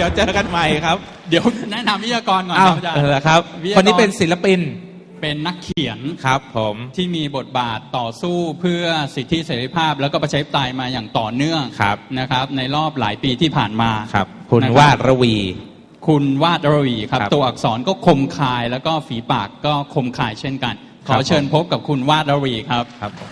ดี๋ยวเจอกันใหม่ครับ เดี๋ยวแนะนำวิทยากรก่อนอ้าควรับอาจารเอย์อครับวิทยากรคนนี้เป็นศิลปินเป็นนักเขียนครับ ผม ที่มีบทบาทต่อสู้เพื่อสิทธิเสรีภาพ แล้วก็ประชาธิปไตยมาอย่างต่อเนื่องครับ นะครับ ในรอบหลายปีที่ผ่านมาครับ คุณนะครับวาดระวี คุณวาดรวีครับ ครับตัวอักษรก็คมคายแล้วก็ฝีปากก็คมคายเช่นกัน ขครัอบเชิญผมพบกับคุณวาดรวีครับ ครับผม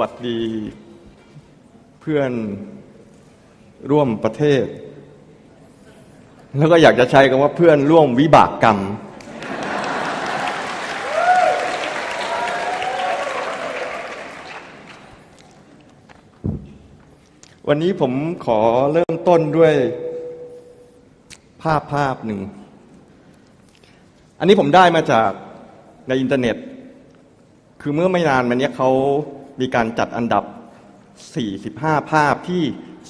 วัสดีเพื่อนร่วมประเทศ แล้วก็อยากจะใช้คำว่าเพื่อนร่วมวิบากกรรม วันนี้ผมขอเริ่มต้นด้วยภาพภาพหนึ่ง อันนี้ผมได้มาจากในอินเทอร์เน็ต คือเมื่อไม่นานมานี้เขา มีการจัดอันดับ 45 ภาพที่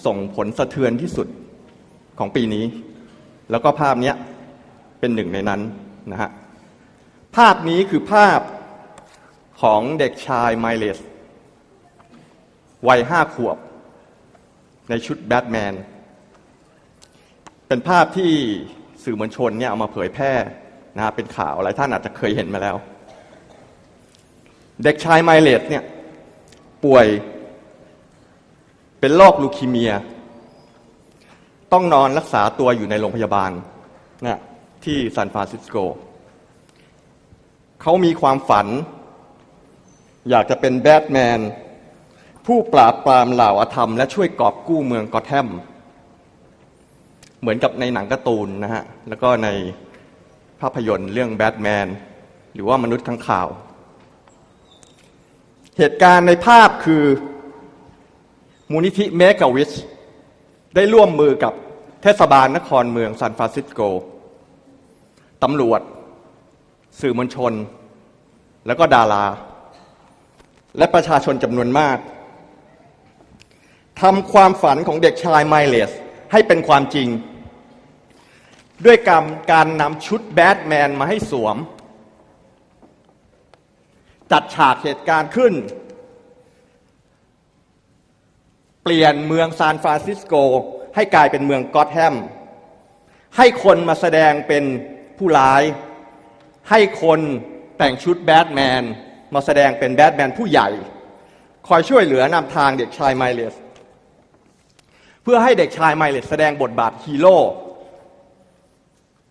ส่งผลสะเทือนที่สุดของปีนี้ แล้วก็ภาพนี้เป็นหนึ่งในนั้นนะฮะ ภาพนี้คือภาพของเด็กชายไมเลสวัยห้าขวบ ในชุดแบทแมน เป็นภาพที่สื่อมวลชนเนี่ยเอามาเผยแพร่นะฮะเป็นข่าวหลายท่านอาจจะเคยเห็นมาแล้ว เด็กชายไมเลสเนี่ย ป่วย เป็นโรคลูคีเมีย ต้องนอนรักษาตัวอยู่ในโรงพยาบาลนะที่ซานฟรานซิสโก เขามีความฝัน อยากจะเป็นแบทแมน ผู้ปราบปรามเหล่าอาธรรม และช่วยกอบกู้เมืองกอแทม เหมือนกับในหนังการ์ตูนนะฮะ แล้วก็ในภาพยนตร์เรื่องแบทแมน หรือว่ามนุษย์ข้างข่าว เหตุการณ์ในภาพคือมูลนิธิเมกาวิชได้ร่วมมือกับเทศบาลนครเมืองซานฟรานซิสโก ตำรวจ สื่อมวลชน แล้วก็ดารา และประชาชนจำนวนมากทำความฝันของเด็กชายไมเลสให้เป็นความจริง ด้วยการการนำชุดแบทแมนมาให้สวม จัดฉากเหตุการณ์ขึ้น เปลี่ยนเมืองซานฟรานซิสโก ให้กลายเป็นเมืองกอตแฮม ให้คนมาแสดงเป็นผู้ร้าย ให้คนแต่งชุดแบทแมน มาแสดงเป็นแบทแมนผู้ใหญ่ คอยช่วยเหลือนำทางเด็กชายไมเลสเพื่อให้เด็กชายไมเลสแสดงบทบาทฮีโร่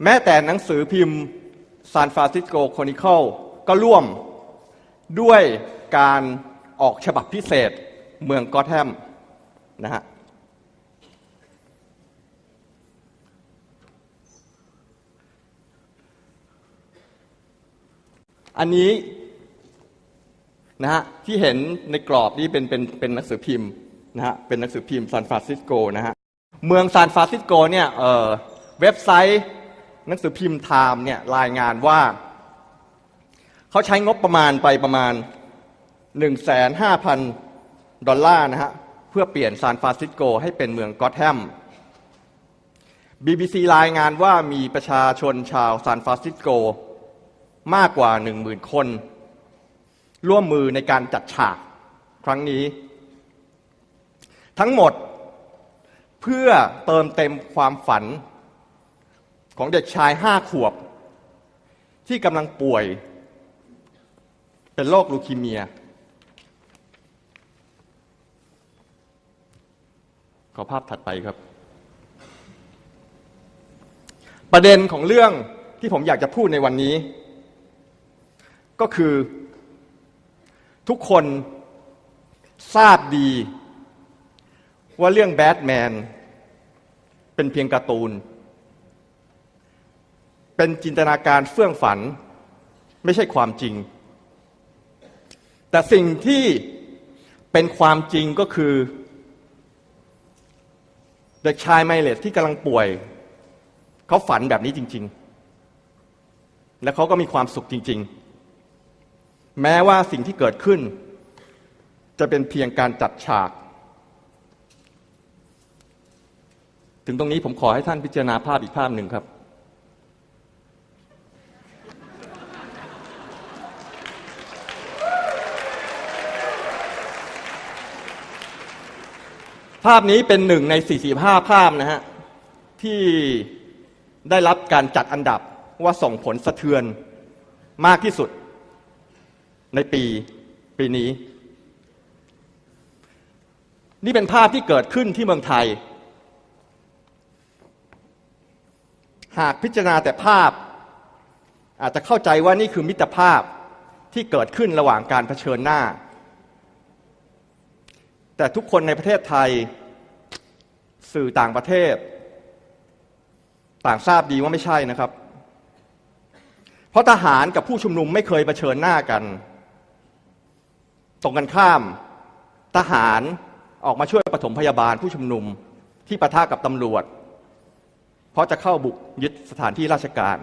แม้แต่หนังสือพิมพ์ซานฟรานซิสโกค h นิ c ลก็ร่วม ด้วยการออกฉบับพิเศษเมืองกอตแฮมนะฮะอันนี้นะฮะที่เห็นในกรอบนี่เป็นเป็นเป็นหนังสือพิมพ์นะฮะเป็นหนังสือพิมพ์ซานฟรานซิสโกนะฮะเมืองซานฟรานซิสโกเนี่ยเอ่อเว็บไซต์หนังสือพิมพ์ไทม์เนี่ยรายงานว่า เขาใช้งบประมาณไปประมาณ 15,000 ดอลลาร์นะฮะ เพื่อเปลี่ยนซานฟรานซิสโกให้เป็นเมืองกอตแฮม BBC รายงานว่ามีประชาชนชาวซานฟรานซิสโกมากกว่า 10,000 คน ร่วมมือในการจัดฉากครั้งนี้ ทั้งหมดเพื่อเติมเต็มความฝันของเด็กชายห้าขวบ ที่กำลังป่วย เป็นโรคลูคีเมีย ขอภาพถัดไปครับ ประเด็นของเรื่องที่ผมอยากจะพูดในวันนี้ ก็คือ ทุกคนทราบดี ว่าเรื่องแบทแมน เป็นเพียงการ์ตูน เป็นจินตนาการเฟื่องฝัน ไม่ใช่ความจริง แต่สิ่งที่เป็นความจริงก็คือ เด็กชายไมเลสที่กำลังป่วย เขาฝันแบบนี้จริง ๆ และเขาก็มีความสุขจริง ๆ แม้ว่าสิ่งที่เกิดขึ้น จะเป็นเพียงการจัดฉาก ถึงตรงนี้ผมขอให้ท่านพิจารณาภาพอีกภาพหนึ่งครับ ภาพนี้เป็นหนึ่งใน 45 ภาพนะฮะ ที่ได้รับการจัดอันดับว่าส่งผลสะเทือนมากที่สุด ในปีปีนี้ นี่เป็นภาพที่เกิดขึ้นที่เมืองไทย หากพิจารณาแต่ภาพ อาจจะเข้าใจว่านี่คือมิตรภาพที่เกิดขึ้นระหว่างการเผชิญหน้า แต่ทุกคนในประเทศไทย สื่อต่างประเทศ ต่างทราบดีว่าไม่ใช่นะครับ เพราะทหารกับผู้ชุมนุมไม่เคยเผชิญหน้ากัน ตรงกันข้าม ทหารออกมาช่วยปฐมพยาบาลผู้ชุมนุมที่ปะทะกับตำรวจ เพราะจะเข้าบุกยึดสถานที่ราชการ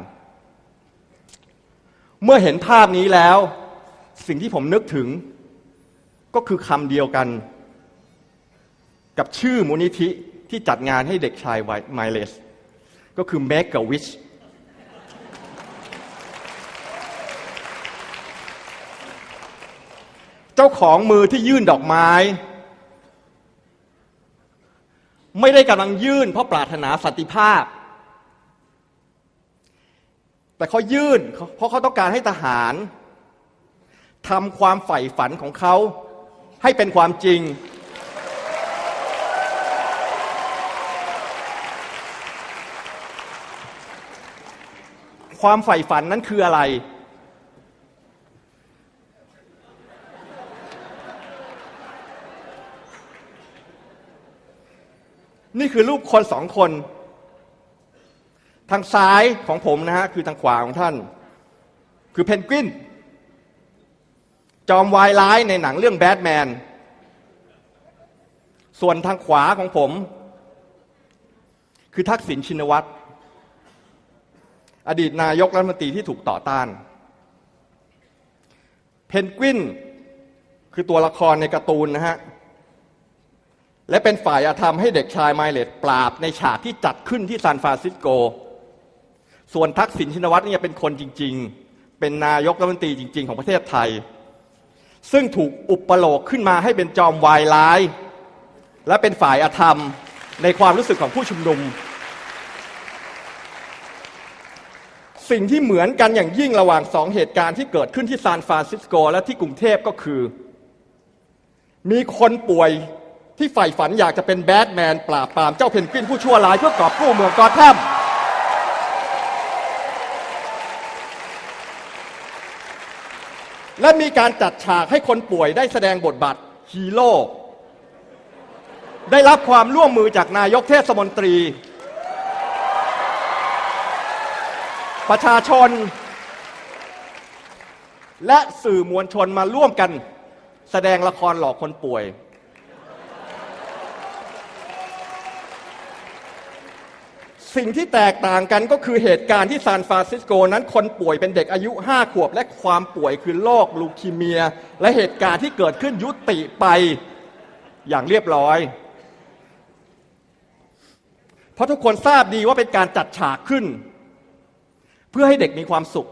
เมื่อเห็นภาพนี้แล้ว สิ่งที่ผมนึกถึงก็คือคำเดียวกัน กับชื่อมูลนิธิที่จัดงานให้เด็กชายไมเลสก็คือ Make a Wish เจ้าของมือที่ยื่นดอกไม้ ไม่ได้กำลังยื่นเพราะปรารถนาสันติภาพ แต่เขายื่นเพราะเขาต้องการให้ทหารทำความใฝ่ฝันของเขาให้เป็นความจริง ความใฝ่ฝันนั้นคืออะไร นี่คือรูปคนสองคน ทางซ้ายของผมนะฮะ คือทางขวาของท่าน คือเพนกวิน จอมวายร้ายในหนังเรื่องแบทแมน ส่วนทางขวาของผม คือทักษิณชินวัตร อดีตนายกรัฐมนตรีที่ถูกต่อต้าน เพนกวินคือตัวละครในการ์ตูนนะฮะ และเป็นฝ่ายอาธรรมให้เด็กชายไมเลตปราบในฉากที่จัดขึ้นที่ซานฟรานซิสโก ส่วนทักษิณชินวัตรเนี่ยเป็นคนจริง ๆ เป็นนายกรัฐมนตรีจริง ๆ ของประเทศไทย ซึ่งถูกอุปโลกขึ้นมาให้เป็นจอมวายร้าย และเป็นฝ่ายอาธรรมในความรู้สึกของผู้ชุมนุม สิ่งที่เหมือนกันอย่างยิ่งระหว่างสองเหตุการณ์ที่เกิดขึ้นที่ซานฟรานซิสโกและที่กรุงเทพก็คือ มีคนป่วยที่ใฝ่ฝันอยากจะเป็นแบทแมน ปราบปรามเจ้าเพนกวินผู้ชั่วร้ายเพื่อกอบกู้เมืองกอแทมและมีการจัดฉากให้คนป่วยได้แสดงบทบาทฮีโร่ได้รับความร่วมมือจากนายกเทศมนตรี ประชาชน และสื่อมวลชนมาร่วมกัน แสดงละครหลอกคนป่วย สิ่งที่แตกต่างกันก็คือเหตุการณ์ที่ซานฟรานซิสโกนั้นคนป่วยเป็นเด็กอายุ 5 ขวบ และความป่วยคือโรคลูคีเมีย และเหตุการณ์ที่เกิดขึ้นยุติไปอย่างเรียบร้อยเพราะทุกคนทราบดีว่าเป็นการจัดฉากขึ้น เพื่อให้เด็กมีความสุข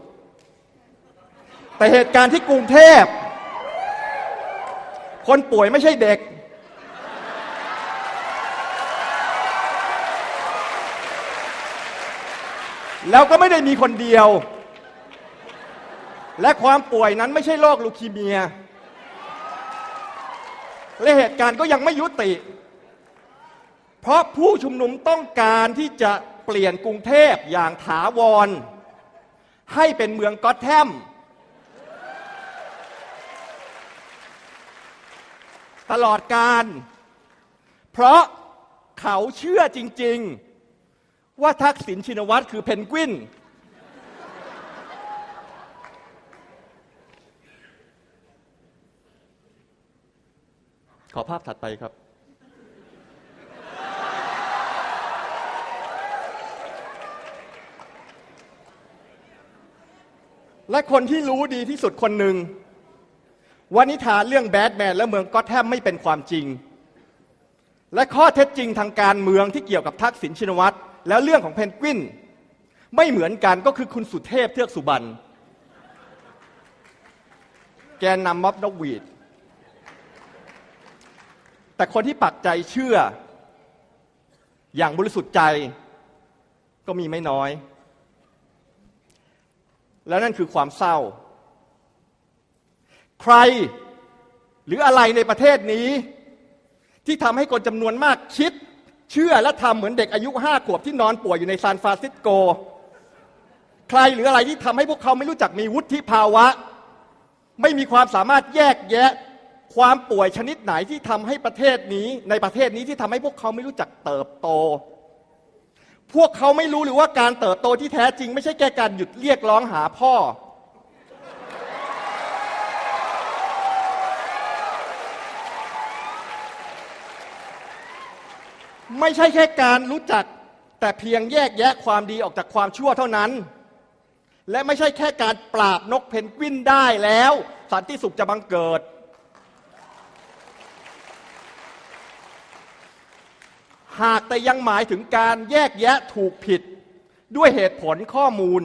แต่เหตุการณ์ที่กรุงเทพ คนป่วยไม่ใช่เด็ก แล้วก็ไม่ได้มีคนเดียว และความป่วยนั้นไม่ใช่โรคลูคีเมีย และเหตุการณ์ก็ยังไม่ยุติ เพราะผู้ชุมนุมต้องการที่จะเปลี่ยนกรุงเทพอย่างถาวร ให้เป็นเมืองก็อตแทมตลอดการ เพราะเขาเชื่อจริง ๆ ว่าทักษิณชินวัตรคือเพนกวิน ขอภาพถัดไปครับ และคนที่รู้ดีที่สุดคนหนึ่งว่านิทานเรื่องแบดแมนและเมืองก็แทมไม่เป็นความจริง และข้อเท็จจริงทางการเมืองที่เกี่ยวกับทักษิณชินวัตรแล้วเรื่องของเพนกวิน ไม่เหมือนกันก็คือคุณสุเทพเทือกสุบรรณแกนนำม็อบนกวีด แต่คนที่ปักใจเชื่อ อย่างบริสุทธิ์ใจก็มีไม่น้อย แล้วนั่นคือความเศร้า ใครหรืออะไรในประเทศนี้ ที่ทำให้คนจำนวนมากคิด เชื่อและทำเหมือนเด็กอายุห้าขวบที่นอนป่วยอยู่ในซานฟรานซิสโก ใครหรืออะไรที่ทำให้พวกเขาไม่รู้จักมีวุฒิภาวะ ไม่มีความสามารถแยกแยะ ความป่วยชนิดไหนที่ทำให้ประเทศนี้ ในประเทศนี้ที่ทำให้พวกเขาไม่รู้จักเติบโต พวกเขาไม่รู้หรือว่าการเติบโตที่แท้จริง ไม่ใช่แค่การหยุดเรียกร้องหาพ่อ ไม่ใช่แค่การรู้จักแต่เพียงแยกแยะความดีออกจากความชั่วเท่านั้น และไม่ใช่แค่การปราบนกเพนกวินได้แล้ว สันติสุขจะบังเกิด หากแต่ยังหมายถึงการแยกแยะถูกผิด ด้วยเหตุผลข้อมูล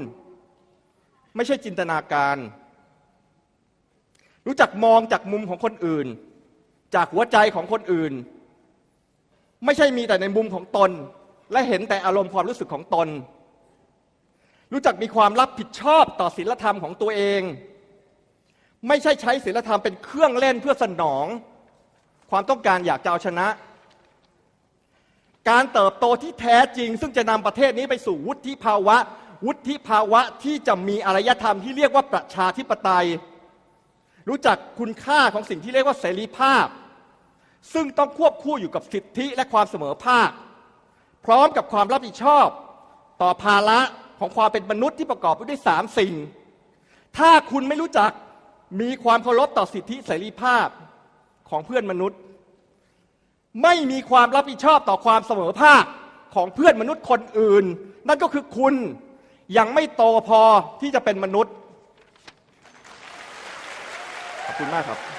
ไม่ใช่จินตนาการ รู้จักมองจากมุมของคนอื่น จากหัวใจของคนอื่น ไม่ใช่มีแต่ในมุมของตน และเห็นแต่อารมณ์ความรู้สึกของตน รู้จักมีความรับผิดชอบต่อศีลธรรมของตัวเอง ไม่ใช่ใช้ศีลธรรมเป็นเครื่องเล่นเพื่อสนอง ความต้องการอยากจะเอาชนะ การเติบโตที่แท้จริง ซึ่งจะนำประเทศนี้ไปสู่วุฒิภาวะ วุฒิภาวะที่จะมีอารยธรรมที่เรียกว่าประชาธิปไตย รู้จักคุณค่าของสิ่งที่เรียกว่าเสรีภาพ ซึ่งต้องควบคู่อยู่กับสิทธิและความเสมอภาค พร้อมกับความรับผิดชอบ ต่อภาระของความเป็นมนุษย์ที่ประกอบไปด้วยสามสิ่ง ถ้าคุณไม่รู้จักมีความเคารพต่อสิทธิเสรีภาพของเพื่อนมนุษย์ ไม่มีความรับผิดชอบต่อความเสมอภาคของเพื่อนมนุษย์คนอื่น นั่นก็คือคุณยังไม่โตพอที่จะเป็นมนุษย์ ขอบคุณมากครับ